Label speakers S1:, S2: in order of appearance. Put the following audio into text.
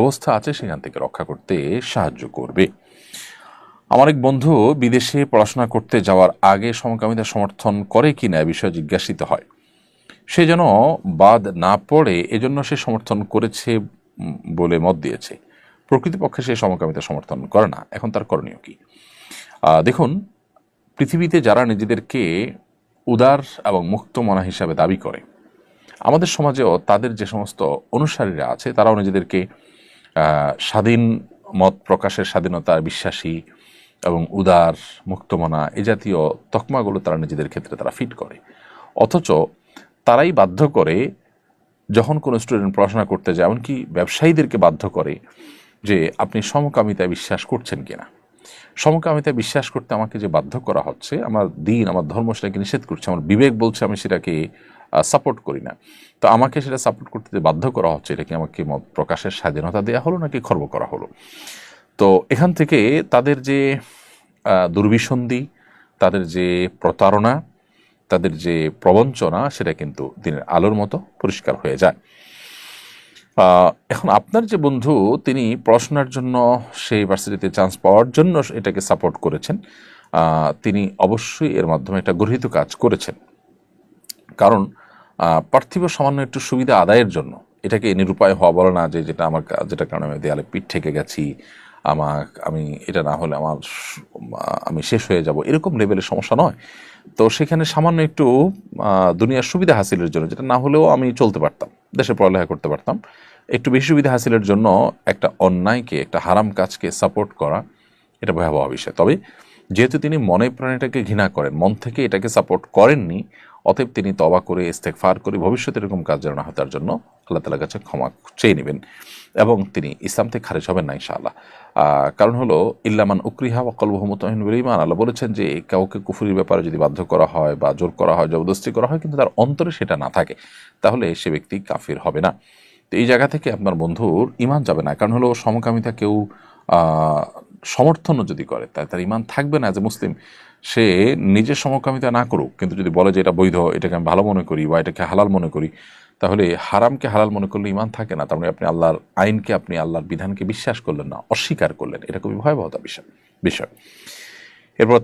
S1: ব্যবস্থা আছে সেখান থেকে রক্ষা করতে সাহায্য করবে। আমার এক বন্ধু বিদেশে পড়াশোনা করতে যাওয়ার আগে সমকামিতা সমর্থন করে কিনা এ বিষয়ে জিজ্ঞাসিত হয়। সে যেন বাদ না পড়ে এজন্য সে সমর্থন করেছে বলে মত দিয়েছে। প্রকৃতপক্ষে সে সমকামিতা সমর্থন করে না। এখন তার করণীয় কি? দেখুন, পৃথিবীতে যারা নিজেদেরকে উদার এবং মুক্ত মনা হিসাবে দাবি করে, আমাদের সমাজেও তাদের যে সমস্ত অনুসারীরা আছে, তারাও নিজেদেরকে স্বাধীন মত প্রকাশের স্বাধীনতার বিশ্বাসী এবং উদার, মুক্তমনা এ জাতীয় তকমাগুলো তারা নিজেদের ক্ষেত্রে তারা ফিট করে। অথচ তারাই বাধ্য করে যখন কোনো স্টুডেন্ট পড়াশোনা করতে যায়, এমনকি ব্যবসায়ীদেরকে বাধ্য করে যে আপনি সমকামিতায় বিশ্বাস করছেন কিনা। সমকামিতায় বিশ্বাস করতে আমাকে যে বাধ্য করা হচ্ছে, আমার দিন, আমার ধর্ম সেটাকে নিষেধ করছে, আমার বিবেক বলছে আমি সেটাকে সাপোর্ট করি না। তো আমাকে সেটা সাপোর্ট করতে বাধ্য করা হচ্ছে, এটা কি আমাকে মত প্রকাশের স্বাধীনতা দেওয়া হলো নাকি খর্ব করা হলো? তো এখান থেকে তাদের যে দুর্বিসন্ধি, তাদের যে প্রতারণা, তাদের যে প্রবঞ্চনা, সেটা কিন্তু দিনের আলোর মতো পরিষ্কার হয়ে যায়। এখন আপনার যে বন্ধু, তিনি পড়াশোনার জন্য সেই ভার্সিটিতে চান্স পাওয়ার জন্য এটাকে সাপোর্ট করেছেন। তিনি অবশ্যই এর মাধ্যমে একটা গর্হিত কাজ করেছেন। কারণ পার্থিব সামান্য একটু সুবিধা আদায়ের জন্য। এটাকে নিরুপায় হওয়া বলে না যে যেটা আমার যেটা কারণে আমি দেয়ালে পিঠ ঠেকে গেছি আমার আমি এটা না হলে আমার আমি শেষ হয়ে যাব, এরকম লেভেলের সমস্যা নয়। তো সেখানে সামান্য একটু দুনিয়ার সুবিধা হাসিলের জন্য, যেটা না হলেও আমি চলতে পারতাম, দেশে পড়ালেখা করতে পারতাম। একটু বেশি সুবিধা হাসিলের জন্য একটা অন্যায়কে, একটা হারাম কাজকে সাপোর্ট করা, এটা ভয়াবহ বিষয় তবে যেহেতু তিনি মনে প্রাণীটাকে ঘৃণা করেন, মন থেকে এটাকে সাপোর্ট করেননি, অতএব তিনি তবা করে ইস্তেকফার করে, ভবিষ্যতে এরকম কাজ যেন হয়, তার জন্য আল্লাহ তালার কাছে ক্ষমা চেয়ে নেবেন। এবং তিনি ইসলাম থেকে খারিজ হবেন না, ইনশাআল্লাহ। কারণ হলো ইল্লামান উকরিহা ওয়াকল মোহাম্মদ ইমান আল্লাহ বলেছেন যে, কাউকে কুফুরির ব্যাপারে যদি বাধ্য করা হয় বা জোর করা হয়, জবরদস্তি করা হয়, কিন্তু তার অন্তরে সেটা না থাকে, তাহলে সে ব্যক্তি কাফির হবে না। তো এই জায়গা থেকে আপনার বন্ধুর ইমান যাবে না। কারণ হলো, সমকামিতা কেউ সমর্থনও যদি করে তাই তার ইমান থাকবে না যে মুসলিম সে নিজের সমকামিতা না করুক, কিন্তু যদি বলে যে এটা বৈধ, এটাকে আমি ভালো মনে করি বা এটাকে হালাল মনে করি, তাহলে হারামকে হালাল মনে করলে ইমান থাকে না। তার মানে আপনি আল্লাহর আইনকে, আপনি আল্লাহর বিধানকে বিশ্বাস করলেন না, অস্বীকার করলেন। এটা খুবই ভয়াবহতা বিষয় বিষয়। এরপর